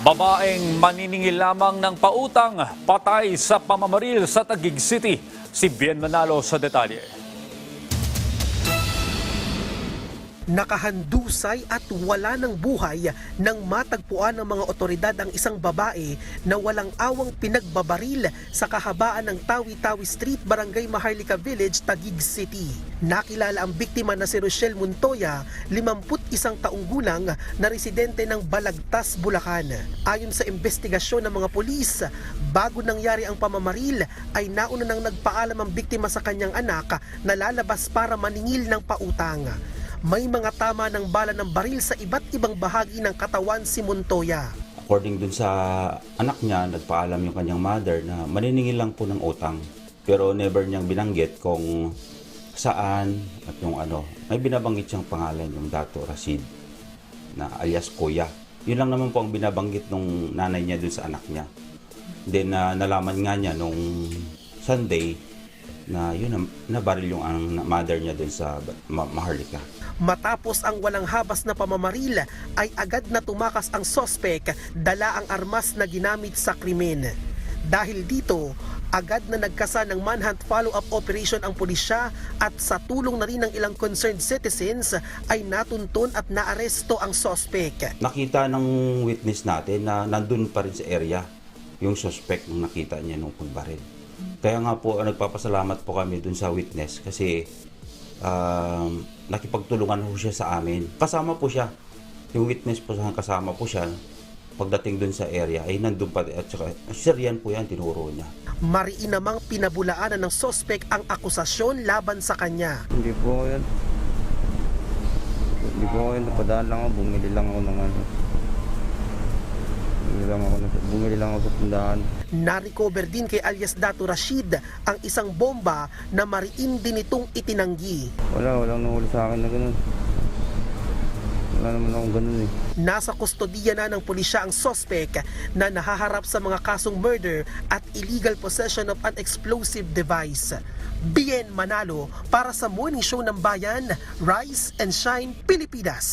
Babaeng maniningil lamang ng pautang, patay sa pamamaril sa Taguig City. Si Bien Manalo sa detalye. Nakahandusay at wala ng buhay nang matagpuan ng mga otoridad ang isang babae na walang awang pinagbabaril sa kahabaan ng Tawi-Tawi Street, Barangay Maharlika Village, Taguig City. Nakilala ang biktima na si Rochelle Montoya, 51 taong gulang na residente ng Balagtas, Bulacan. Ayon sa investigasyon ng mga pulis, bago nangyari ang pamamaril ay nauna nang nagpaalam ang biktima sa kanyang anak na lalabas para maningil ng pautang. May mga tama ng bala ng baril sa iba't ibang bahagi ng katawan si Montoya. According dun sa anak niya, nagpaalam yung kanyang mother na maniningil lang po ng utang. Pero never niyang binanggit kung saan at yung ano. May binabanggit siyang pangalan, yung Dato Rashid, na alias Kuya. Yun lang naman po ang binabanggit nung nanay niya dun sa anak niya. Then na nalaman nga niya nung Sunday na yun na nabaril yung ang mother niya dun sa Ma- Maharlika. Matapos ang walang habas na pamamaril ay agad na tumakas ang sospek dala ang armas na ginamit sa krimen. Dahil dito, agad na nagkasa ng manhunt follow-up operation ang pulisya at sa tulong na rin ng ilang concerned citizens ay natuntun at naaresto ang sospek. nakita ng witness natin na nandun pa rin sa area yung suspect nung nakita niya nung pagbaril. Kaya nga po, nagpapasalamat po kami dun sa witness kasi um, nakipagtulungan po siya sa amin. Kasama po siya. Yung witness po sa kasama po siya pagdating dun sa area ay nandun pa at saka sir yan po yan tinuro niya. Mariin namang pinabulaanan ng sospek ang akusasyon laban sa kanya. Hindi po yan. Hindi po yan. Napadaan lang ako. Bumili lang ako ng ano. Lang ako, bumili lang ako sa tindahan. Na-recover din kay alias Dato Rashid ang isang bomba na mariin din itong itinanggi. Wala, walang nahuli sa akin na ganun. Wala naman akong ganun eh. Nasa kustodiya na ng pulisya ang sospek na nahaharap sa mga kasong murder at illegal possession of an explosive device. Bien Manalo para sa Morning Show ng Bayan, Rise and Shine Pilipinas.